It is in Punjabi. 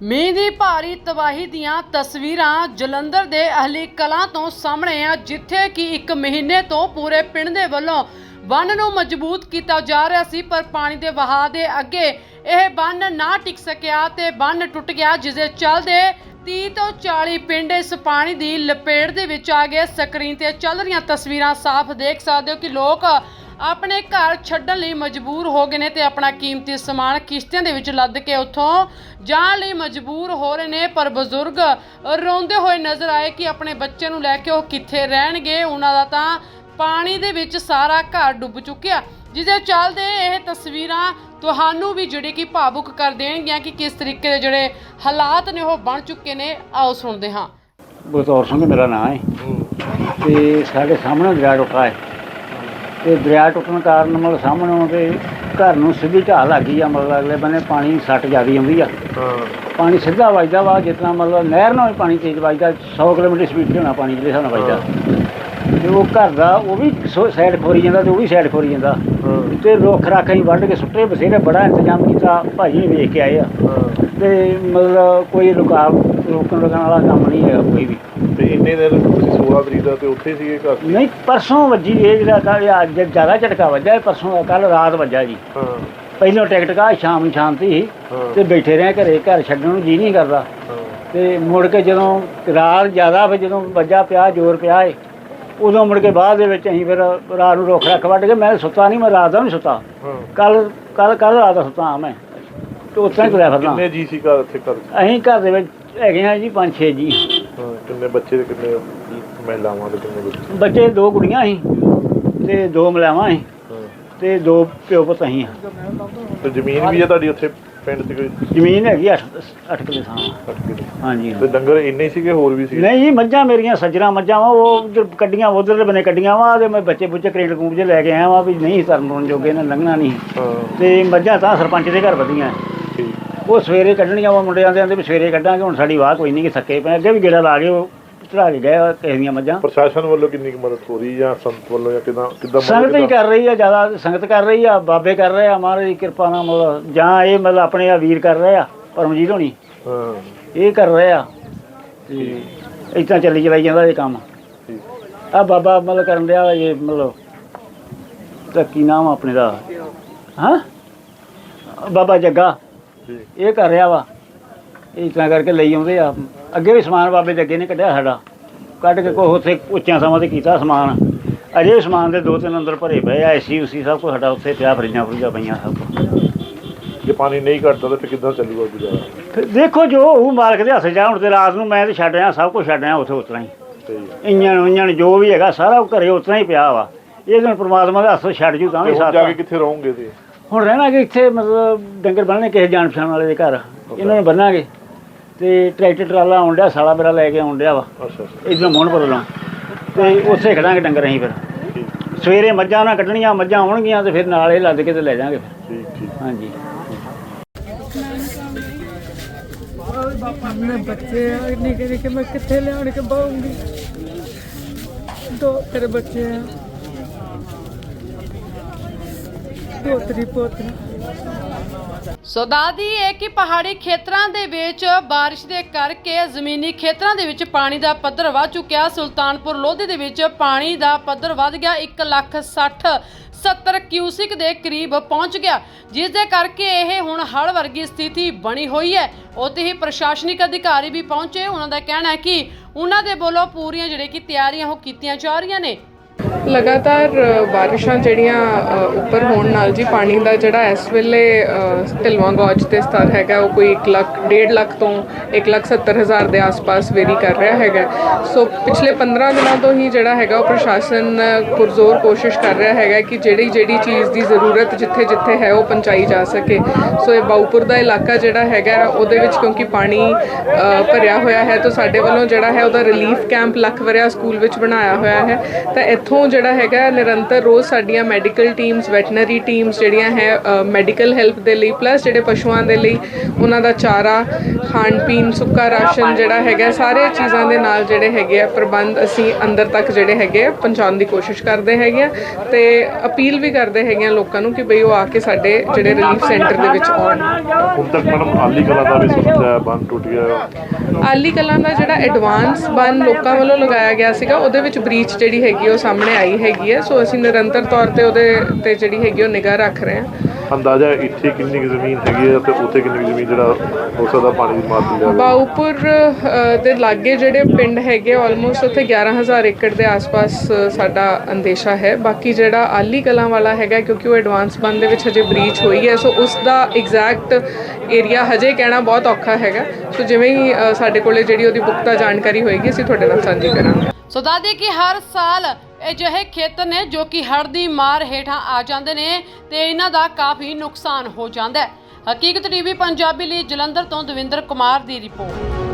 ਮੀਂਹ ਦੀ ਭਾਰੀ ਤਬਾਹੀ ਦੀਆਂ ਤਸਵੀਰਾਂ ਜਲੰਧਰ ਦੇ ਅਹਲੀ ਕਲਾਂ ਤੋਂ ਸਾਹਮਣੇ ਆ, ਜਿੱਥੇ ਕਿ ਇੱਕ ਮਹੀਨੇ ਤੋਂ ਪੂਰੇ ਪਿੰਡ ਦੇ ਵੱਲੋਂ ਬੰਨ ਨੂੰ ਮਜ਼ਬੂਤ ਕੀਤਾ ਜਾ ਰਿਹਾ ਸੀ, ਪਰ ਪਾਣੀ ਦੇ ਵਹਾਅ ਦੇ ਅੱਗੇ ਇਹ ਬੰਨ ਨਾ ਟਿਕ ਸਕਿਆ ਤੇ ਬੰਨ ਟੁੱਟ ਗਿਆ, ਜਿਸ ਦੇ ਚੱਲਦੇ 30 ਤੋਂ 40 ਪਿੰਡ ਇਸ ਪਾਣੀ ਦੀ ਲਪੇਟ ਦੇ ਵਿੱਚ ਆ ਗਏ। ਸਕਰੀਨ ਤੇ ਚੱਲ ਰਹੀਆਂ ਤਸਵੀਰਾਂ ਸਾਫ਼ ਦੇਖ ਸਕਦੇ ਹੋ ਕਿ ਲੋਕ ਆਪਣੇ ਘਰ ਛੱਡਣ ਲਈ ਮਜਬੂਰ ਹੋ ਗਏ ਨੇ ਤੇ ਆਪਣਾ ਕੀਮਤੀ ਸਮਾਨ ਕਿਸ਼ਤੀਆਂ ਦੇ ਵਿੱਚ ਲੱਦ ਕੇ ਉੱਥੋਂ ਜਾਣ ਲਈ ਮਜਬੂਰ ਹੋ ਰਹੇ ਨੇ ਪਰ ਬਜ਼ੁਰਗ ਰੋਂਦੇ ਹੋਏ ਨਜ਼ਰ ਆਏ ਕਿ ਆਪਣੇ ਬੱਚੇ ਨੂੰ ਲੈ ਕੇ ਉਹ ਕਿੱਥੇ ਰਹਿਣਗੇ। ਉਹਨਾਂ ਦਾ ਤਾਂ ਪਾਣੀ ਦੇ ਵਿੱਚ ਸਾਰਾ ਘਰ ਡੁੱਬ ਚੁੱਕਿਆ। ਜਿਹਦੇ ਚੱਲਦੇ ਇਹ ਤਸਵੀਰਾਂ ਤੁਹਾਨੂੰ ਵੀ ਜਿਹੜੇ ਕਿ ਭਾਵੁਕ ਕਰ ਦੇਣਗੀਆਂ ਕਿ ਕਿਸ ਤਰੀਕੇ ਦੇ ਜਿਹੜੇ ਹਾਲਾਤ ਨੇ ਉਹ ਬਣ ਚੁੱਕੇ ਨੇ। ਆਓ ਸੁਣਦੇ ਹਾਂ। ਬਤੌਰ ਸਿੰਘ ਮੇਰਾ ਨਾਮ ਹੈ। ਤੇ ਸਾਡੇ ਸਾਹਮਣੇ ਦਰਿਆ ਟੁੱਟਾ ਹੈ। ਤੇ ਦਰਿਆ ਟੁੱਟਣ ਕਾਰਨ ਮਤਲਬ ਸਾਹਮਣੇ ਤੇ ਘਰ ਨੂੰ ਸਿੱਧੀ ਢਾਹ ਲੱਗੀ ਆ, ਮਤਲਬ ਅਗਲੇ ਬੰਨੇ ਪਾਣੀ ਸੱਟ ਜ਼ਿਆਦੀ ਆਉਂਦੀ ਆ। ਪਾਣੀ ਸਿੱਧਾ ਵੱਜਦਾ ਵਾ ਜਿਤਨਾ ਮਤਲਬ ਨਹਿਰ ਨਾਲ ਵੀ ਪਾਣੀ ਤੇਜ਼ ਵੱਜਦਾ 100 ਕਿਲੋਮੀਟਰ ਸਪੀਡ ਤੇ ਹੋਣਾ ਪਾਣੀ ਜਿਹੜੇ ਹਿਸਾਬ ਨਾਲ ਵੱਜਦਾ। ਤੇ ਉਹ ਘਰ ਦਾ ਉਹ ਵੀ ਸਾਈਡ ਖੋਰੀ ਜਾਂਦਾ ਤੇ ਉਹ ਵੀ ਸਾਈਡ ਖੋਰੀ ਜਾਂਦਾ। ਤੇ ਰੁੱਖ ਰੱਖ ਅਸੀਂ ਵੱਢ ਕੇ ਸੁੱਟੇ ਬਥੇਰੇ ਬੜਾ ਇੰਤਜ਼ਾਮ ਕੀਤਾ ਭਾਜੀ ਵੇਖ ਕੇ ਆਏ ਆ। ਤੇ ਮਤਲਬ ਕੋਈ ਰੁਕਾਵ ਰੋਕਣ ਰੁਕਣ ਵਾਲਾ ਕੰਮ ਨਹੀਂ ਹੈ ਕੋਈ ਵੀ। ਤੇ ਇੰਨੇ ਦਿਨ ਤੁਸੀਂ 16 ਤਰੀਕ ਦਾ ਤੇ ਉੱਥੇ ਸੀਗੇ ਘਰ? ਨਹੀਂ ਪਰਸੋਂ ਵੱਜੀ ਇਹ ਜਿਹੜਾ ਕੱਲ ਅੱਜ ਜ਼ਿਆਦਾ ਝਟਕਾ ਵੱਜਾ ਪਰਸੋਂ ਕੱਲ ਰਾਤ ਵੱਜਾ ਜੀ। ਹਾਂ। ਪਹਿਲੋਂ ਟਿਕਟ ਕਾ ਸ਼ਾਮ ਨੂੰ ਸ਼ਾਂਤੀ ਸੀ। ਤੇ ਬੈਠੇ ਰਹੇ ਘਰੇ ਘਰ ਛੱਡਣ ਨੂੰ ਜੀ ਨਹੀਂ ਕਰਦਾ। ਤੇ ਮੁੜ ਕੇ ਜਦੋਂ ਰਾਤ ਜ਼ਿਆਦਾ ਫਿਰ ਜਦੋਂ ਵੱਜਾ ਪਿਆ ਜ਼ੋਰ ਪਿਆ ਏ ਉਦੋਂ ਮੁੜ ਕੇ ਬਾਅਦ ਦੇ ਵਿੱਚ ਅਸੀਂ ਫਿਰ ਰਾਤ ਨੂੰ ਰੁੱਖ ਰੱਖ ਵੱਢ ਕੇ ਮੈਂ ਸੁੱਤਾ ਨਹੀਂ ਮੈਂ ਰਾਤ ਦਾ ਨਹੀਂ ਸੁੱਤਾ। ਕੱਲ ਕੱਲ ਕੱਲ ਰਾਤ ਦਾ ਸੁੱਤਾ ਮੈਂ। ਤੇ ਉੱਥੇ ਹੀ ਤੁਰਿਆ ਫਿਰਦਾ। ਕਿੰਨੇ ਜੀ ਸੀ ਘਰ ਇੱਥੇ ਘਰ? ਅਸੀਂ ਘਰ ਦੇ ਵਿੱਚ ਹੈਗੇ ਆ ਜੀ ਪੰਜ ਛੇ ਜੀ। ਹਾਂ ਕਿੰਨੇ ਬੱਚੇ ਤੇ ਕਿੰਨੇ ਮਹਿਲਾਵਾਂ ਤੇ ਕਿੰਨੇ ਬੱਚੇ? ਬੱਚੇ ਦੋ ਕੁੜੀਆਂ ਸੀ ਤੇ ਦੋ ਮਲਾਵਾਂ ਸੀ। ਤੇ ਦੋ ਪਿਓ ਪੁੱਤ ਅਸੀਂ ਆ। ਤੇ ਜ਼ਮੀਨ ਵੀ ਹੈ ਤੁਹਾਡੀ ਉੱਥੇ ਪਿੰਡ 'ਚ ਕੋਈ? ਜ਼ਮੀਨ ਹੈਗੀ 8 8 ਕਿੱਲੇ ਥਾਂ। ਅੱਠ ਕਿੱਲੇ। ਹਾਂਜੀ ਤੇ ਡੰਗਰ ਇੰਨੇ ਹੀ ਸੀਗੇ ਹੋਰ ਵੀ ਸੀ ਨਹੀਂ ਜੀ ਮੱਝਾਂ ਮੇਰੀਆਂ ਸੱਜਣਾ ਮੱਝਾਂ ਵਾ ਉਹ ਉੱਧਰ ਕੱਢੀਆਂ ਉਧਰ ਦੇ ਬਨੇ ਕੱਢੀਆਂ ਵਾ ਤੇ ਮੈਂ ਬੱਚੇ ਬੁੱਚੇ ਕਰੇਟ ਕੂਬ ਜੇ ਲੈ ਕੇ ਆਇਆ ਵਾ ਵੀ ਨਹੀਂ ਤਰਨ ਤੁਰਨ ਜੋਗੇ ਨੇ ਲੰਘਣਾ ਨਹੀਂ। ਹਾਂ। ਤੇ ਮੱਝਾਂ ਤਾਂ ਸਰਪੰਚ ਦੇ ਘਰ ਵਧੀਆਂ। ਠੀਕ। ਉਹ ਸਵੇਰੇ ਕੱਢਣੀਆਂ ਵਾ ਮੁੰਡੇ ਆਂਦੇ ਆਂਦੇ ਵੀ ਸਵੇਰੇ ਕੱਢਾਂਗੇ ਹੁਣ ਸਾਡੀ ਵਾਹ ਕੋਈ ਨਹੀਂ ਕਿ ਥੱਕੇ ਪਏ ਅੱਗੇ ਵੀ ਗੇੜਾ ਲਾ ਕੇ ਉਹ ਚੜਾ ਕੇ ਗਏ ਕਿਸੇ ਦੀਆਂ ਮੱਝਾਂ। ਪ੍ਰਸ਼ਾਸਨ ਵੱਲੋਂ ਕਿੰਨੀ ਕੁ ਮਦਦ ਹੋ ਰਹੀ ਜਾਂ ਸੰਤ ਵੱਲੋਂ ਜਾਂ ਕਿਦਾਂ ਕਿਦਾਂ ਸੰਗਤ ਹੀ ਕਰ ਰਹੀ ਆ ਜ਼ਿਆਦਾ ਸੰਗਤ ਕਰ ਰਹੀ ਆ ਬਾਬੇ ਕਰ ਰਹੇ ਆ ਮਹਾਰਾਜ ਦੀ ਕਿਰਪਾ ਨਾਲ ਮਤਲਬ ਜਾਂ ਇਹ ਮਤਲਬ ਆਪਣੇ ਆ ਵੀਰ ਕਰ ਰਹੇ ਆ ਪਰਮਜੀਤ ਹੋਣੀ। ਹਾਂ। ਇਹ ਕਰ ਰਹੇ ਆ। ਤੇ ਇਦਾਂ ਚੱਲੀ ਚਲਾਈ ਜਾਂਦਾ ਇਹ ਕੰਮ। ਆ ਬਾਬਾ ਮਤਲਬ ਕਰਨ ਦਿਆ ਇਹ ਮਤਲਬ ਤਾਂ ਕੀ ਨਾਮ ਆਪਣੇ ਦਾ? ਹਾਂ? ਬਾਬਾ ਜੱਗਾ। ਇਹ ਕਰ ਰਿਹਾ ਵਾ। ਇਹ ਇਸ ਤਰ੍ਹਾਂ ਕਰਕੇ ਲਈ ਆਉਂਦੇ ਆ। ਅੱਗੇ ਵੀ ਸਮਾਨ ਬਾਬੇ ਦੇ ਅੱਗੇ ਨੇ ਕੱਢਿਆ ਸਾਡਾ। ਕੱਢ ਕੇ ਕੋ ਉੱਥੇ ਉੱਚਿਆਂ ਥਾਵਾਂ ਤੇ ਕੀਤਾ ਸਮਾਨ। ਅਜੇ ਵੀ ਸਮਾਨ ਦੇ ਦੋ ਤਿੰਨ ਅੰਦਰ ਭਰੇ ਪਏ ਆ ਏਸੀ ਉਸੀ ਸਭ ਕੁਝ ਸਾਡਾ ਉੱਥੇ ਪਿਆ ਫਰਿੱਜਾਂ ਫਰਿੱਜਾਂ ਪਈਆਂ ਸਭ ਕੁਛ। ਜੇ ਪਾਣੀ ਨਹੀਂ ਘਟਦਾ ਤਾਂ ਫਿਰ ਕਿੱਦਾਂ ਚੱਲੂਗਾ ਗੁਜ਼ਾਰਾ ਫਿਰ ਦੇਖੋ ਜੋ ਉਹ ਮਾਲਕ ਦੇ ਹੱਥ ਜਾ ਹੁਣ ਤੇ ਰਾਤ ਨੂੰ ਮੈਂ ਤੇ ਛੱਡ ਰਿਹਾ ਸਭ ਕੁਝ ਛੱਡ ਰਿਹਾ ਉੱਥੇ ਉਤਰਾ ਹੀ। ਇੰਜਣ ਇੰਜਣ ਜੋ ਵੀ ਹੈਗਾ ਸਾਰਾ ਉਹ ਘਰੇ ਉਤਰਾ ਹੀ ਪਿਆ ਵਾ। ਇਹ ਦਿਨ ਪ੍ਰਮਾਤਮਾ ਦੇ ਹੱਥੋਂ ਛੱਡ ਜੂ ਤਾਂ ਵੀ ਹੁਣ ਸਾਥ ਜਾ। ਕੇ ਕਿੱਥੇ ਰਹੋਗੇ ਤੇ? ਹੁਣ ਰਹਿਣਾ ਕਿ ਇੱਥੇ ਮਤਲਬ ਡੰਗਰ ਬੰਨਣੇ ਕਿਸੇ ਜਾਣ ਪਛਾਣ ਵਾਲੇ ਦੇ ਘਰ। ਇਹਨਾਂ ਨੂੰ ਬੰਨਾਂਗੇ। ਤੇ ਟਰੈਕਟਰ ਟਰਾਲਾ ਆਉਣ ਡਿਆ ਸਾਲਾ ਮੇਰਾ ਲੈ ਕੇ ਆਉਣ ਡਿਆ ਵਾ। ਅੱਛਾ ਅੱਛਾ। ਇਧਰੋਂ ਮੋਹਨ ਬਦਲਾਂ ਤੇ। ਉੱਥੇ ਖੜਾਂਗੇ ਡੰਗਰ ਅਸੀਂ ਫਿਰ। ਸਵੇਰੇ ਮੱਝਾਂ ਨਾ ਕੱਢਣੀਆਂ ਮੱਝਾਂ ਆਉਣਗੀਆਂ ਤੇ ਫਿਰ ਨਾਲ ਇਹ ਲੱਦ ਕੇ ਤੇ ਲੈ ਜਾਾਂਗੇ ਫਿਰ। ਠੀਕ ਠੀਕ। ਹਾਂਜੀ। ਆਪਣੇ ਬੱਚੇ ਆ ਨਿੱਕੇ ਨਿੱਕੇ ਮੈਂ ਕਿੱਥੇ ਲਿਆਣ ਕੇ ਬਾਉਂਗੀ ਦੋ ਤੇਰੇ ਬੱਚੇ ਆ। ਪੋਤਰੀ, ਪੋਤਰਾ। ਸੋ ਦਾਦੀ ਇਹ ਕਿ ਪਹਾੜੀ ਖੇਤਰਾਂ ਦੇ ਵਿੱਚ ਬਾਰਿਸ਼ ਦੇ ਕਰਕੇ ਜ਼ਮੀਨੀ ਖੇਤਰਾਂ ਦੇ ਵਿੱਚ ਪਾਣੀ ਦਾ ਪੱਧਰ ਵੱਧ ਚੁੱਕਿਆ। ਸੁਲਤਾਨਪੁਰ ਲੋਧੀ ਦੇ ਵਿੱਚ ਪਾਣੀ ਦਾ ਪੱਧਰ ਵੱਧ ਗਿਆ। 1 ਲੱਖ 60 70 ਕਿਊਸਿਕ ਦੇ ਕਰੀਬ ਪਹੁੰਚ ਗਿਆ। ਜਿਸ ਦੇ ਕਰਕੇ ਇਹ ਹੁਣ ਹੜ੍ਹ ਵਰਗੀ ਸਥਿਤੀ ਬਣੀ ਹੋਈ ਹੈ। ਉੱਥੇ ਹੀ ਪ੍ਰਸ਼ਾਸਨਿਕ ਅਧਿਕਾਰੀ ਵੀ ਪਹੁੰਚੇ। ਉਹਨਾਂ ਦਾ ਕਹਿਣਾ ਹੈ ਕਿ ਉਹਨਾਂ ਦੇ ਵੱਲੋਂ ਪੂਰੀਆਂ ਜਿਹੜੇ ਕਿ ਤਿਆਰੀਆਂ ਉਹ ਕੀਤੀਆਂ ਜਾ ਰਹੀਆਂ ਨੇ। ਲਗਾਤਾਰ ਬਾਰਿਸ਼ਾਂ ਜਿਹੜੀਆਂ ਉੱਪਰ ਹੋਣ ਨਾਲ ਜੀ ਪਾਣੀ ਦਾ ਜਿਹੜਾ ਇਸ ਵੇਲੇ ਅ, ਢਿਲਵਾਂ ਗੌਜ ਤੇ ਸਤਰ ਹੈਗਾ ਉਹ ਕੋਈ 1 ਲੱਖ 1.5 ਲੱਖ ਤੋਂ 1 ਲੱਖ 70 ਹਜ਼ਾਰ ਦੇ ਆਸ-ਪਾਸ ਵੇਰੀ ਕਰ ਰਿਹਾ ਹੈਗਾ। ਸੋ ਪਿਛਲੇ 15 ਦਿਨਾਂ ਤੋਂ ਹੀ ਜਿਹੜਾ ਹੈਗਾ ਉਹ ਪ੍ਰਸ਼ਾਸਨ ਪੁਰਜ਼ੋਰ ਕੋਸ਼ਿਸ਼ ਕਰ ਰਿਹਾ ਹੈਗਾ ਕਿ ਜਿਹੜੀ ਜਿਹੜੀ ਚੀਜ਼ ਦੀ ਜ਼ਰੂਰਤ ਜਿੱਥੇ-ਜਿੱਥੇ ਹੈ ਉਹ ਪਹੁੰਚਾਈ ਜਾ ਸਕੇ। ਸੋ ਇਹ ਬਾਉਪੁਰ ਦਾ ਇਲਾਕਾ ਜਿਹੜਾ ਹੈਗਾ ਉਹਦੇ ਵਿੱਚ ਕਿਉਂਕਿ ਪਾਣੀ ਭਰਿਆ ਹੋਇਆ ਹੈ ਤਾਂ ਸਾਡੇ ਵੱਲੋਂ ਜਿਹੜਾ ਹੈ ਉਹਦਾ ਰਿਲੀਫ ਕੈਂਪ ਲੱਖਵਰਿਆ ਸਕੂਲ ਵਿੱਚ ਬਣਾਇਆ ਹੋਇਆ ਹੈ। ਤਾਂ ਇੱਥੋਂ ਇੱਥੋਂ ਜਿਹੜਾ ਹੈਗਾ ਨਿਰੰਤਰ ਰੋਜ਼ ਸਾਡੀਆਂ ਮੈਡੀਕਲ ਟੀਮਸ ਵੈਟਰਨਰੀ ਟੀਮਸ ਜਿਹੜੀਆਂ ਹੈ ਮੈਡੀਕਲ ਹੈਲਪ ਦੇ ਲਈ ਪਲੱਸ ਜਿਹੜੇ ਪਸ਼ੂਆਂ ਦੇ ਲਈ ਉਹਨਾਂ ਦਾ ਚਾਰਾ ਖਾਣ ਪੀਣ ਸੁੱਕਾ ਰਾਸ਼ਨ ਜਿਹੜਾ ਹੈਗਾ ਸਾਰੇ ਚੀਜ਼ਾਂ ਦੇ ਨਾਲ ਜਿਹੜੇ ਹੈਗੇ ਆ ਪ੍ਰਬੰਧ ਅਸੀਂ ਅੰਦਰ ਤੱਕ ਜਿਹੜੇ ਹੈਗੇ ਆ ਪਹੁੰਚਾਉਣ ਦੀ ਕੋਸ਼ਿਸ਼ ਕਰਦੇ ਹੈਗੇ ਆ ਤੇ ਅਪੀਲ ਵੀ ਕਰਦੇ ਹੈਗੇ ਆ ਲੋਕਾਂ ਨੂੰ ਕਿ ਬਈ ਉਹ ਆ ਕੇ ਸਾਡੇ ਜਿਹੜੇ ਰਿਲੀਫ ਸੈਂਟਰ ਦੇ ਵਿੱਚ ਆਉਣ। ਹੁਣ ਤੱਕ ਮੈਡਮ ਆਲੀ ਕਲਾ ਦਾ ਵੀ ਸੁਣਿਆ ਬੰਨ ਟੁੱਟ ਗਿਆ ਆਲੀ ਕਲਾਂ ਦਾ ਜਿਹੜਾ ਐਡਵਾਂਸ ਬਨ ਲੋਕਾਂ ਵੱਲੋਂ ਲਗਾਇਆ ਗਿਆ ਸੀਗਾ ਉਹਦੇ ਵਿੱਚ ਬ੍ਰੀਚ ਜਿਹੜੀ ਹੈਗੀ ਉਹ ਸਾਹਮਣੇ ਆਈ ਹੈਗੀ ਹੈ। ਸੋ ਅਸੀਂ ਨਿਰੰਤਰ ਤੌਰ ਤੇ ਉਹਦੇ ਤੇ ਜਿਹੜੀ ਹੈਗੀ ਉਹ ਨਿਗਾਹ ਰੱਖ ਰਹੇ ਹਾਂ। ਅੰਦਾਜ਼ਾ ਇੱਥੇ ਕਿੰਨੀ ਕੁ ਜ਼ਮੀਨ ਹੈਗੀ ਹੈ ਤੇ ਉੱਥੇ ਕਿੰਨੀ ਕੁ ਜ਼ਮੀਨ ਜਿਹੜਾ ਹੋ ਸਕਦਾ ਪਾਣੀ ਦੀ ਮਾਰ ਦੀ ਜਾਵੇ। ਬਾਉਪੁਰ ਦੇ ਲਾਗੇ ਜਿਹੜੇ ਪਿੰਡ ਹੈਗੇ ਆਲਮੋਸਟ ਉੱਥੇ 11000 ਏਕੜ ਦੇ ਆਸ-ਪਾਸ ਸਾਡਾ ਅੰਦੇਸ਼ਾ ਹੈ। ਬਾਕੀ ਜਿਹੜਾ ਆਲੀ ਕਲਾਂ ਵਾਲਾ ਹੈਗਾ ਕਿਉਂਕਿ ਉਹ ਐਡਵਾਂਸ ਬਨ ਦੇ ਵਿੱਚ ਹਜੇ ਬ੍ਰੀਚ ਹੋਈ ਹੈ ਸੋ ਉਸ ਦਾ ਐਗਜ਼ੈਕਟ ਏਰੀਆ ਹਜੇ ਕਹਿਣਾ ਬਹੁਤ ਔਖਾ ਹੈਗਾ। ਸੋ ਜਿਵੇਂ ਹੀ ਸਾਡੇ ਕੋਲੇ ਜਿਹੜੀ ਉਹਦੀ ਪੁਖਤਾ ਜਾਣਕਾਰੀ ਹੋਏਗੀ ਅਸੀਂ ਤੁਹਾਡੇ ਨਾਲ ਸਾਂਝੀ ਕਰਾਂਗੇ। ਸੋ ਦੱਸਦੇ ਕਿ ਹਰ ਸਾਲ ਅਜਿਹੇ ਖੇਤਰ ਨੇ ਜੋ ਕਿ ਹੜ੍ਹ ਦੀ ਮਾਰ ਹੇਠਾਂ ਆ ਜਾਂਦੇ ਨੇ ਤੇ ਇਹਨਾਂ ਦਾ ਕਾਫੀ ਨੁਕਸਾਨ ਹੋ ਜਾਂਦਾ ਹੈ। ਹਕੀਕਤ ਟੀਵੀ ਪੰਜਾਬੀ ਲਈ ਜਲੰਧਰ ਤੋਂ ਦਵਿੰਦਰ ਕੁਮਾਰ ਦੀ ਰਿਪੋਰਟ।